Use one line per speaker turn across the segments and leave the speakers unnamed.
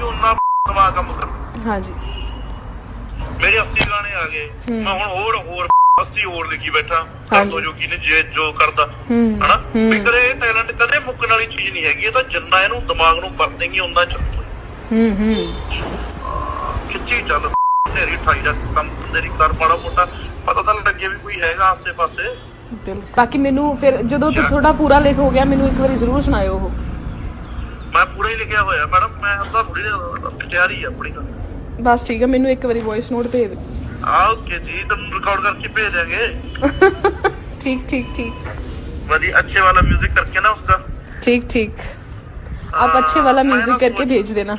ਵੀ ਉਹਨਾਂ ਦਿਮਾਗ ਕੰਮ ਕਰ।
ਹਾਂਜੀ।
ਮੇਰੇ 80 ਗਾਣੇ ਆ ਗਏ। ਮੈਂ ਹੁਣ ਹੋਰ ਹੋਰ 80 ਹੋਰ ਲਿਖੀ ਬੈਠਾ।
ਹਾਂਜੀ।
ਦੋ ਜੋ ਕੀ ਨੇ ਜੇ ਜੋ ਕਰਦਾ।
ਹੂੰ
ਹਨਾ?
ਹੂੰ।
ਵੀ ਕਦੇ ਟੈਲੈਂਟ ਕਦੇ ਮੁੱਕਣ ਵਾਲੀ ਚੀਜ਼ ਨਹੀਂ ਹੈਗੀ। ਇਹ ਤਾਂ ਜਿੰਨਾ ਇਹਨੂੰ ਦਿਮਾਗ ਨੂੰ ਵਰਤੇਂਗੀ ਉਹਨਾਂ ਚ
ਹੂੰ ਹੂੰ।
ਖਿੱਚੀ ਚੱਲ। ਤੇਰੀ ਠਾਈ ਦਾ ਕੰਮ ਤੇਰੀ ਕਰ ਮਾੜਾ ਮੋਟਾ। ਪਤਾ ਤਾਂ ਲੱਗੇ ਵੀ ਕੋਈ ਹੈਗਾ ਆਸੇ ਪਾਸੇ
ਬਿਲਕੁਲ ਬਾਕੀ ਮੈਨੂੰ ਫਿਰ ਜਦੋਂ ਤੇ ਥੋੜਾ ਪੂਰਾ ਲਿਖ ਹੋ ਗਿਆ ਮੈਨੂੰ ਇੱਕ ਵਾਰੀ ਜ਼ਰੂਰ ਸੁਣਾਇਓ ਉਹ।
ਮੈਂ ਪੂਰਾ ਹੀ ਲਿਖਿਆ ਹੋਇਆ ਮੈਂ ਅੱਧਾ ਥੋੜੀ ਤਿਆਰੀ ਆ ਆਪਣੀ ਤਾਂ
ਬਸ ਠੀਕ ਹੈ ਮੈਨੂੰ ਇੱਕ ਵਾਰੀ ਵੌਇਸ ਨੋਟ ਭੇਜ ਦਿਓ
ਆ ਓਕੇ ਜੀ ਤੁਹਾਨੂੰ ਰਿਕਾਰਡ ਕਰਕੇ ਭੇਜ देंगे
ठीक ठीक ठीक
ਵਧੀਆ ਅੱਛੇ ਵਾਲਾ म्यूजिक करके ना उसका
ठीक ठीक आप अच्छे वाला
मैं
म्यूजिक
ना
करके
सोच-
भेज देना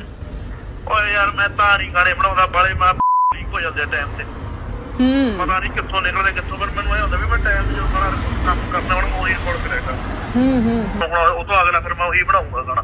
ਓਏ ਯਾਰ ਮੈਂ ਤਾਂ ਨਹੀਂ ਗਾਣੇ ਬਣਾਉਂਦਾ ਬਾਲੇ ਮੈਂ ਠੀਕ ਹੋ ਜਾਂਦੇ ਟਾਈਮ ਤੇ
हम्म
ਪਤਾ ਨਹੀਂ ਕਿੱਥੋਂ ਨਿਕਲਦੇ ਕਿੱਥੋਂ ਪਰ ਮੈਨੂੰ ਇਹ ਹੁੰਦਾ ਵੀ ਮੈਂ ਟਾਈਮ ਜੋ ਸਾਰਾ ਕੰਮ ਕਰਨਾ ਹੁਣ ਉਹੀ ਰਿਕਾਰਡ ਕਰਿਆ
हम्म हम्म
ਹੁਣ ਉਹ ਤੋਂ ਅਗਲਾ ਫਿਰ ਮੈਂ ਉਹੀ ਬਣਾਉਂਗਾ ਗਾਣਾ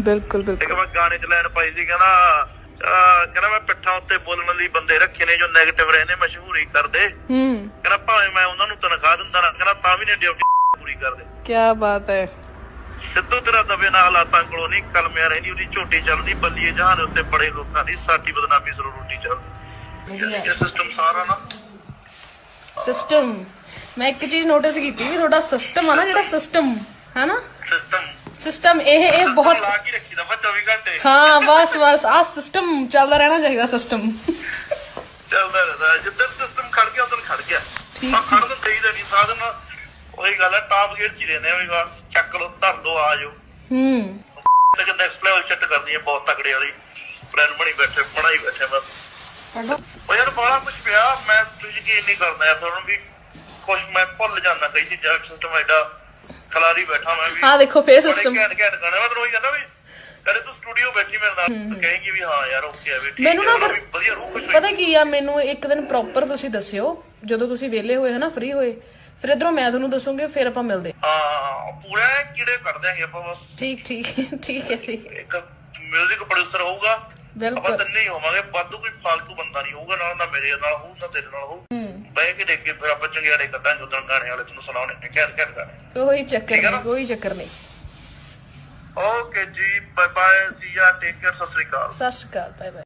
ਬਿਲਕੁਲ
ਇੱਕ
ਬਿਲਕੁਲ
ਮੈਂ ਗਾਣੇ 'ਚ ਲਾਈਨ ਪਾਈ ਸੀ ਕਹਿੰਦਾ ਕਹਿੰਦਾ ਮੈਂ ਪਿੱਠਾਂ ਉੱਤੇ ਬੋਲਣ ਲਈ ਬੰਦੇ ਰੱਖੇ ਨੇ ਜੋ 네ਗੇਟਿਵ ਰਹਿੰਦੇ ਮਸ਼ਹੂਰੀ ਕਰਦੇ।
ਹੂੰ।
ਕਹਿੰਦਾ ਭਾਵੇਂ ਮੈਂ ਉਹਨਾਂ ਨੂੰ ਤਨਖਾਹ ਦਿੰਦਾ ਨਾ ਕਹਿੰਦਾ ਤਾਂ ਵੀ ਨੇ ਡਿਊਟੀ ਪੂਰੀ ਕਰਦੇ।
ਕੀ ਬਾਤ ਹੈ।
ਸਿੱਧੂ ਤੇਰਾ ਦਬੇ ਨਾਲ ਹਾਲਾਤਾਂ ਕੋਲੋਂ ਨਹੀਂ ਕਲਮਿਆ ਰਹਿੰਦੀ ਉਹਦੀ ਝੋਟੀ ਚੱਲਦੀ ਬੱਲੀਏ ਜਹਾਨ ਉੱਤੇ ਬੜੇ ਲੋਕਾਂ ਦੀ ਸਾਡੀ ਬਦਨਾਮੀ ਜ਼ਰੂਰ ਰੋਟੀ ਚੱਲਦੀ। ਇਹ ਸਿਸਟਮ ਸਾਰਾ ਨਾ
ਸਿਸਟਮ ਮੈਂ ਇੱਕ ਚੀਜ਼ ਨੋਟਿਸ ਕੀਤੀ ਵੀ ਤੁਹਾਡਾ ਸਿਸਟਮ ਆ ਨਾ ਜਿਹੜਾ ਸਿਸਟਮ ਹੈ ਨਾ
ਸਿਸਟਮ
ਸਿਸਟਮ ਇਹ ਇਹ ਬਹੁਤ
ਲਾ ਕੇ ਰੱਖੀ ਦਾ 24 ਘੰਟੇ।
ਹਾਂ ਬਸ ਬਸ ਆ ਸਿਸਟਮ ਚੱਲਦਾ ਰਹਿਣਾ ਚਾਹੀਦਾ ਸਿਸਟਮ
ਚੱਲਦਾ ਰਹਿੰਦਾ ਜਿੱਦਣ ਸਿਸਟਮ ਖੜ ਗਿਆ ਉਦੋਂ ਖੜ ਗਿਆ।
ਠੀਕ,
ਆ ਖੜ ਤਾਂ ਦੇਈਦਾ ਨਹੀਂ ਸਾਧਨ ਉਹੀ ਗੱਲ ਹੈ ਟਾਪ ਗੇਅਰ ਚ ਹੀ ਰਹਿੰਦੇ ਆ ਵੀ ਬਸ ਚੱਕ ਲੋ ਧਰ ਦੋ ਆ ਜਾਓ।
ਹੂੰ।
ਤੇ ਨੈਕਸਟ ਲੈਵਲ ਚੱਟ ਕਰਦੀ ਹੈ ਬਹੁਤ ਤਕੜੇ ਵਾਲੀ। ਪਲਾਨ ਬਣੀ ਬੈਠੇ ਬਣਾਈ ਬੈਠੇ ਬਸ। ਉਹ ਯਾਰ ਬਾਲਾ ਕੁਝ ਪਿਆ ਮੈਂ ਤੁਸੀਂ ਯਕੀਨ ਨਹੀਂ ਕਰਦਾ ਯਾਰ ਤੁਹਾਨੂੰ ਵੀ ਕੁਛ ਮੈਂ ਭੁੱਲ ਜਾਂਦਾ ਕਈ ਚੀਜ਼ਾਂ ਸਿਸਟਮ ਐਡਾ ਖਲਾਰੀ ਬੈਠਾ ਮੈਂ ਵੀ।
ਆ ਦੇਖੋ ਫੇਰ ਸਿਸਟਮ
ਘੈਂਟ ਘੈਂਟ ਗਾਣੇ। ਮੈਂ ਤੈਨੂੰ ਉਹੀ ਕਹਿੰਦਾ ਵੀ ਕਦੇ ਤੂੰ ਸਟੂਡੀਓ ਬੈਠੀ ਮੇਰੇ ਨਾਲ। ਤੂੰ ਕਹੇਂਗੀ ਵੀ ਹਾਂ ਯਾਰ ਓਕੇ ਆ ਵੀ ਠੀਕ
ਮੈਨੂੰ ਨਾ ਫਿਰ
ਵਧੀਆ ਰੂਹ ਖੁਸ਼ ਹੋਈ
ਪਤਾ ਕੀ ਆ ਮੈਨੂੰ ਇੱਕ ਦਿਨ ਪ੍ਰੋਪਰ ਤੁਸੀਂ ਦੱਸਿਓ ਜਦੋਂ ਤੁਸੀਂ ਵਿਹਲੇ ਹੋਏ ਹਨਾ ਫ੍ਰੀ ਹੋਏ ਫਿਰ ਇਧਰੋਂ ਮੈਂ ਤੁਹਾਨੂੰ ਦੱਸੂਗੀ ਫਿਰ ਆਪਾਂ ਮਿਲਦੇ
ਹਾਂ। ਪੂਰਾ ਕੀੜੇ ਕੱਢ ਦਿਆਂਗੇ ਆਪਾਂ ਬਸ।
ਠੀਕ ਠੀਕ ਠੀਕ ਹੈ ਠੀਕ।
ਇੱਕ 뮤직 ਪ੍ਰੋਡਿਊਸਰ ਹੋਊਗਾ ਆਪਾਂ
ਬਿਲਕੁਲ।
ਤਿੰਨੇ ਹੀ ਹੋਵਾਂਗੇ। ਵਾਧੂ ਕੋਈ ਫਾਲਤੂ ਬੰਦਾ ਨਹੀਂ ਹੋਊਗਾ ਨਾਲ ਨਾ ਮੇਰੇ ਨਾਲ ਹੋਊ ਨਾ ਤੇਰੇ ਨਾਲ ਹੋਊ।
ਹੂੰ।
ਬਹਿ ਕੇ ਦੇਖ ਫਿਰ ਆਪਾਂ ਚੰਗਿਆੜੇ ਕੱਢਾਂਗੇ ਉਦੋਂ ਗਾਣੇ ਵਾਲੇ ਤੁਹਾਨੂੰ ਸੁਣਾਉਣੇ ਨੇ ਘੈਂਟ ਘੈਂਟ ਗਾਣੇ।
ਕੋਈ ਚੱਕਰ
ਠੀਕ
ਨਹੀਂ? ਕੋਈ ਚੱਕਰ ਨਹੀਂ।
ਓਕੇ ਜੀ bye bye see ya take care Sat Sri ਅਕਾਲ।
ਸਤਿ ਸ਼੍ਰੀ ਅਕਾਲ ਬਾਏ ਬਾਏ